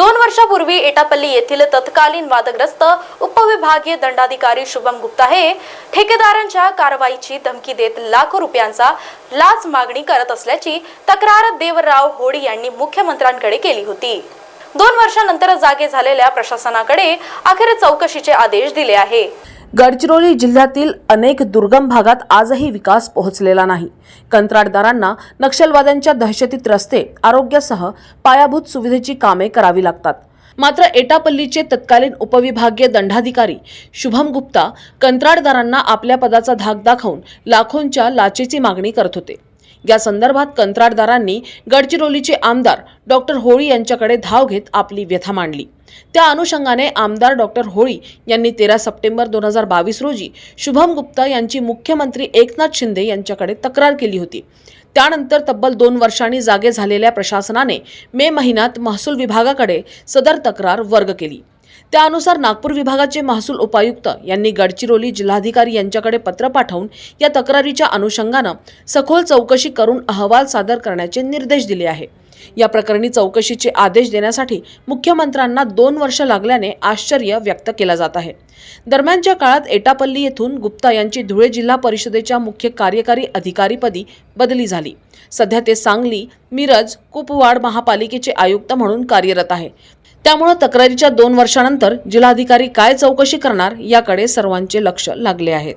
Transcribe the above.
दोन वर्षापूर्वी एटापल्ली येथील तत्कालीन वादग्रस्त उपविभागीय दंडाधिकारी शुभम गुप्ता हे ठेकेदारांच्या कारवाईची धमकी देत लाखो रुपयांचा लाच मागणी करत असल्याची तक्रार देवराव होडी यांनी मुख्यमंत्र्यांकडे केली होती. दोन वर्षानंतर जागे झालेल्या प्रशासनाकडे अखेर चौकशीचे आदेश दिले आहे. गडचिरोली जिल्ह्यातील अनेक दुर्गम भागात आजही विकास पोहोचलेला नाही. कंत्राटदारांना नक्षलवाद्यांच्या दहशतीत रस्ते आरोग्यासह पायाभूत सुविधेची कामे करावी लागतात. मात्र एटापल्लीचे तत्कालीन उपविभागीय दंडाधिकारी शुभम गुप्ता कंत्राटदारांना आपल्या पदाचा धाक दाखवून लाखोंच्या लाचेची मागणी करत होते. या संदर्भात कंत्राटदारांनी गडचिरोलीचे आमदार डॉक्टर होळी यांच्याकडे धाव घेत आपली व्यथा मांडली. त्या अनुषंगाने आमदार डॉक्टर होळी यांनी तेरा सप्टेंबर दोन हजार बावीस रोजी शुभम गुप्ता यांची मुख्यमंत्री एकनाथ शिंदे यांच्याकडे तक्रार केली होती. त्यानंतर तब्बल दोन वर्षांनी जागे झालेल्या प्रशासनाने मे महिन्यात महसूल विभागाकडे सदर तक्रार वर्ग केली. त्यानुसार नागपूर विभागाचे महसूल उपायुक्त यांनी गडचिरोली जिल्हाधिकारी यांच्याकडे पत्र पाठवून या तक्रारीच्या अनुषंगानं सखोल चौकशी करून अहवाल सादर करण्याचे निर्देश दिले आहे या प्रकरणी चौकशीचे आदेश देण्यासाठी मुख्यमंत्र्यांना दोन वर्ष लागल्याने आश्चर्य व्यक्त केला जात आहे. दरम्यानच्या काळात एटापल्ली येथून गुप्ता यांची धुळे जिल्हा परिषदेच्या मुख्य कार्यकारी अधिकारीपदी बदली झाली. सध्या ते सांगली मिरज कुपवाड महापालिकेचे आयुक्त म्हणून कार्यरत आहे. त्यामुळे तक्रारीच्या दोन वर्षानंतर जिल्हाधिकारी काय चौकशी करणार याकडे सर्वांचे लक्ष लागले आहे.